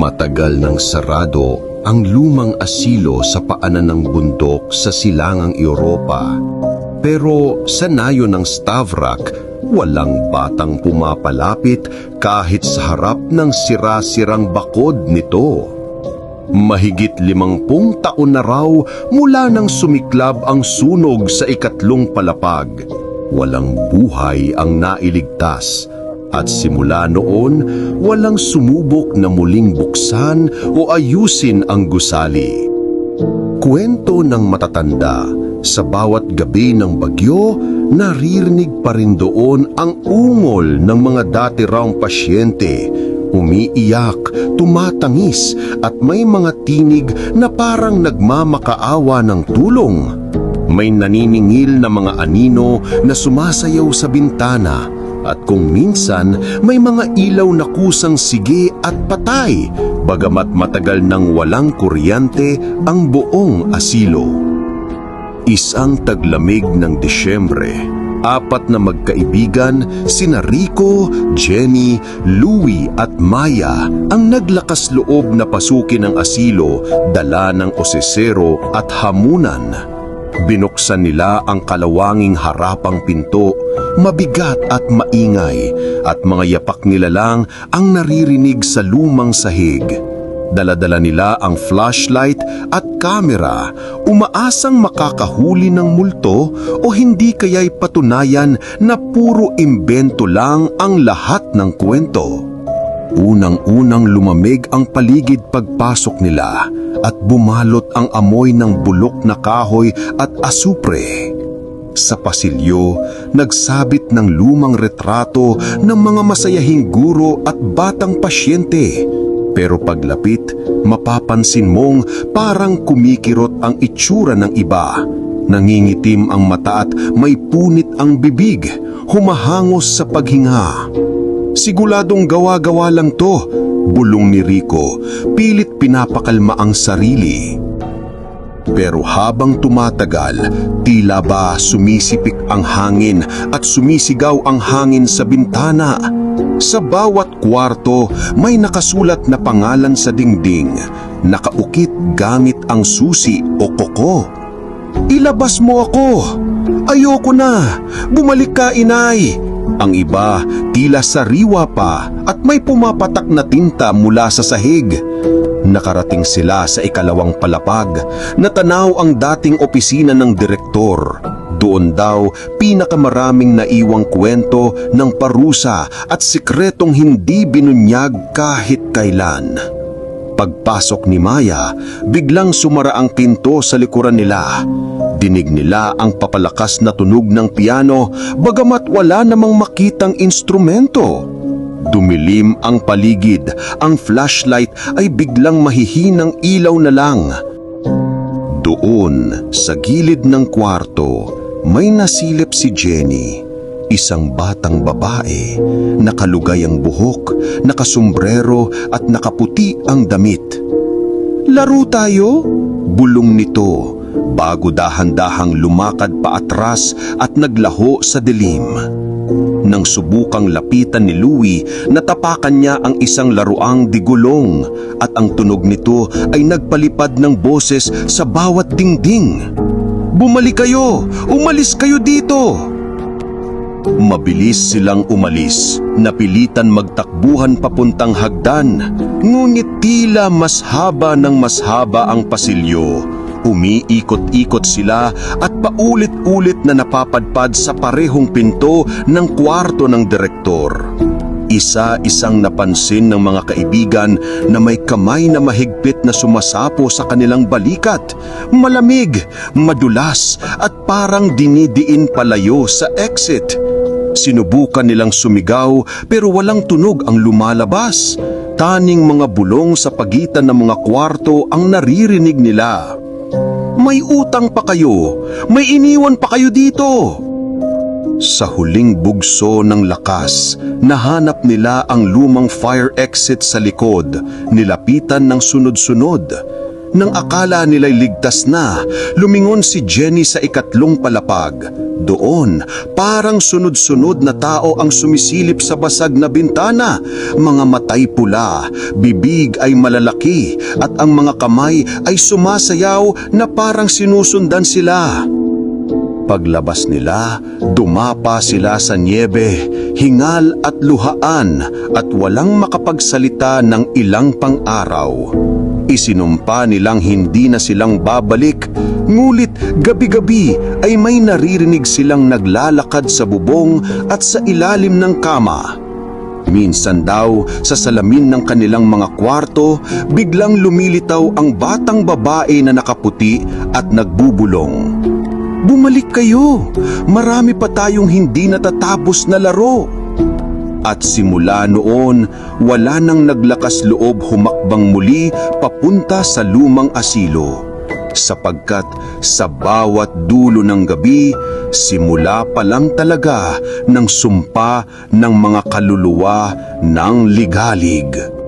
Matagal nang sarado ang lumang asilo sa paanan ng bundok sa silangang Europa. Pero sa nayo ng Stavrak, walang batang pumapalapit kahit sa harap ng sira-sirang bakod nito. Mahigit limangpung taon na raw mula nang sumiklab ang sunog sa ikatlong palapag. Walang buhay ang nailigtas at simula noon walang sumubok na muling buksan o ayusin ang gusali. Kwento ng matatanda, sa bawat gabi ng bagyo, naririnig pa rin doon ang ungol ng mga dati raong pasyente. Umiiyak, tumatangis at may mga tinig na parang nagmamakaawa ng tulong. May naniningil na mga anino na sumasayaw sa bintana at kung minsan may mga ilaw na kusang sige at patay bagamat matagal nang walang kuryente ang buong asilo. Isang taglamig ng Disyembre, apat na magkaibigan, sina Rico, Jenny, Louie at Maya ang naglakas loob na pasukin ang asilo dala ng osesero at hamunan. Binuksan nila ang kalawanging harapang pinto, mabigat at maingay, at mga yapak nila lang ang naririnig sa lumang sahig. Daladala nila ang flashlight at kamera, umaasang makakahuli ng multo o hindi kaya'y patunayan na puro imbento lang ang lahat ng kwento. Unang-unang lumamig ang paligid pagpasok nila at bumalot ang amoy ng bulok na kahoy at asupre. Sa pasilyo, nagsabit ng lumang retrato ng mga masayahing guro at batang pasyente. Pero paglapit, mapapansin mong parang kumikirot ang itsura ng iba. Nangingitim ang mata at may punit ang bibig, humahangos sa paghinga. Siguladong gawa-gawa lang to, bulong ni Rico, pilit pinapakalma ang sarili. Pero habang tumatagal, tila ba sumisipik ang hangin at sumisigaw ang hangin sa bintana. Sa bawat kwarto, may nakasulat na pangalan sa dingding, nakaukit gamit ang susi o koko. Ilabas mo ako! Ayoko na! Bumalik ka, inay! Ang iba, tila sariwa pa at may pumapatak na tinta mula sa sahig. Nakarating sila sa ikalawang palapag, natanaw ang dating opisina ng direktor. Doon daw pinakamaraming naiwang kwento ng parusa at sikretong hindi binunyag kahit kailan. Pagpasok ni Maya, biglang sumara ang pinto sa likuran nila. Dinig nila ang papalakas na tunog ng piano bagamat wala namang makitang instrumento. Dumilim ang paligid, ang flashlight ay biglang mahihinang ilaw na lang. Doon, sa gilid ng kwarto, may nasilip si Jenny. Isang batang babae, nakalugay ang buhok, nakasombrero at nakaputi ang damit. Laro tayo? Bulong nito bago dahan-dahang lumakad pa atras at naglaho sa dilim. Nang subukang lapitan ni Louie, natapakan niya ang isang laruang digulong at ang tunog nito ay nagpalipad ng boses sa bawat dingding. Bumalik kayo! Umalis kayo dito! Mabilis silang umalis, napilitan magtakbuhan papuntang hagdan, ngunit tila mas haba ng mas haba ang pasilyo. Umiikot-ikot sila at paulit-ulit na napapadpad sa parehong pinto ng kwarto ng direktor. Isa-isang napansin ng mga kaibigan na may kamay na mahigpit na sumasapo sa kanilang balikat, malamig, madulas at parang dinidiin palayo sa exit. Sinubukan nilang sumigaw pero walang tunog ang lumalabas. Taning mga bulong sa pagitan ng mga kwarto ang naririnig nila. May utang pa kayo. May iniwan pa kayo dito. Sa huling bugso ng lakas, nahanap nila ang lumang fire exit sa likod, nilapitan ng sunod-sunod. Nang akala nila'y ligtas na, lumingon si Jenny sa ikatlong palapag. Doon, parang sunod-sunod na tao ang sumisilip sa basag na bintana. Mga matay pula, bibig ay malalaki, at ang mga kamay ay sumasayaw na parang sinusundan sila. Paglabas nila, dumapa sila sa niebe, hingal at luhaan at walang makapagsalita ng ilang pang-araw. Isinumpa nilang hindi na silang babalik, ngulit gabi-gabi ay may naririnig silang naglalakad sa bubong at sa ilalim ng kama. Minsan daw, sa salamin ng kanilang mga kwarto, biglang lumilitaw ang batang babae na nakaputi at nagbubulong. Bumalik kayo! Marami pa tayong hindi natatapos na laro. At simula noon, wala nang naglakas loob humakbang muli papunta sa lumang asilo. Sapagkat sa bawat dulo ng gabi, simula pa lang talaga ng sumpa ng mga kaluluwa ng ligalig.